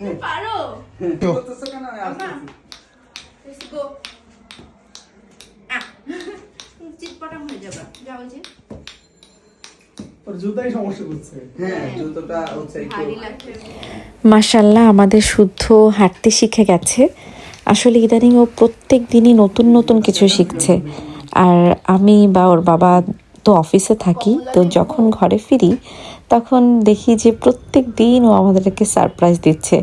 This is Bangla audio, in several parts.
পারো বলতেছো কেন মাসাল্লাহ আমাদের শুদ্ধ হাঁটতে শিখে গেছে। আসলে ইদানিং ও প্রত্যেক দিনই নতুন নতুন কিছু শিখছে। আর আমি বা ওর বাবা তো অফিসে থাকি তো যখন ঘরে ফিরি তখন দেখি যে প্রত্যেক দিন ও আমাদেরকে সারপ্রাইজ দিচ্ছে।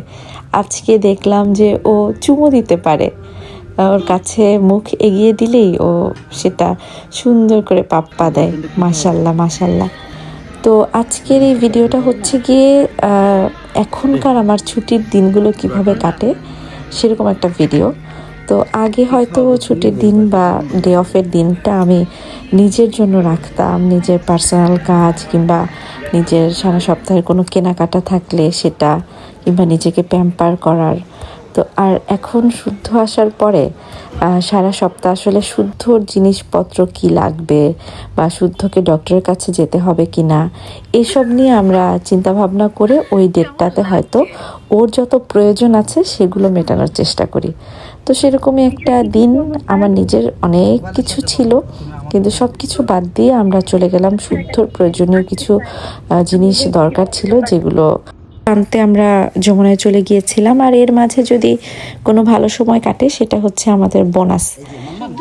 আজকে দেখলাম যে ও চুমো দিতে পারে। ওর কাছে মুখ এগিয়ে দিলেই ও সেটা সুন্দর করে পাপ্পা দেয়। মাসাল্লাহ মাসাল্লাহ তো আজকের এই ভিডিওটা হচ্ছে গিয়ে এখনকার আমার ছুটির দিনগুলো কীভাবে কাটে, সেরকম একটা ভিডিও তো আগে হয়তো ছুটির দিন বা ডে অফের দিনটা আমি নিজের জন্য রাখতাম, নিজের পার্সোনাল কাজ কিংবা নিজের সারা সপ্তাহের কোনো কেনাকাটা থাকলে সেটা কিংবা নিজেকে প্যাম্পার করার। তো আর এখন শুদ্ধ আসার পরে সারা সপ্তাহ আসলে শুদ্ধর জিনিসপত্র কি লাগবে বা শুদ্ধকে ডক্টরের কাছে যেতে হবে কি না এসব নিয়ে আমরা চিন্তা ভাবনা করে ওই ডেটটাতে হয়তো ওর যত প্রয়োজন আছে সেগুলো মেটানোর চেষ্টা করি। তো সেরকমই একটা দিন আমার নিজের অনেক কিছু ছিল, কিন্তু সব কিছু বাদ দিয়ে আমরা চলে গেলাম শুদ্ধ প্রয়োজনীয় কিছু জিনিস দরকার ছিল যেগুলো আনতে আমরা যমুনায় চলে গিয়েছিলাম। আর এর মাঝে যদি কোনো ভালো সময় কাটে সেটা হচ্ছে আমাদের বোনাস।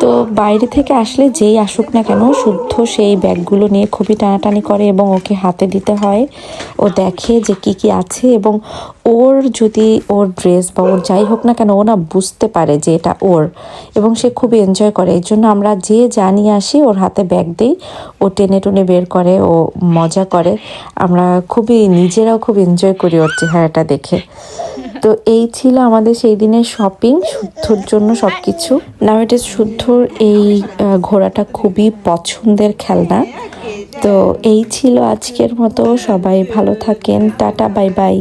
তো বাইরে থেকে আসলে যেই আসুক না কেন, শুদ্ধ সেই ব্যাগগুলো নিয়ে খুবই টানাটানি করে এবং ওকে হাতে দিতে হয়। ও দেখে যে কি কি আছে এবং ওর যদি ওর ড্রেস বা ওর যাই হোক না কেন, ও না বুঝতে পারে যে এটা ওর এবং সে খুবই এনজয় করে। এই জন্য আমরা যে নিয়ে আসি, ওর হাতে ব্যাগ দিই, ও টেনে টুনে বের করে, ও মজা করে। আমরা খুবই নিজেরাও খুব এনজয় করি ওর চেহারাটা দেখে। তো এই ছিল আমাদের সেই দিনের শপিং শুদ্ধর জন্য সব কিছু এটা শুদ্ধর এই ঘোড়াটা খুবই পছন্দের খেলনা। তো এই ছিল আজকের মতো, সবাই ভালো থাকেন, টাটা, বাই বাই।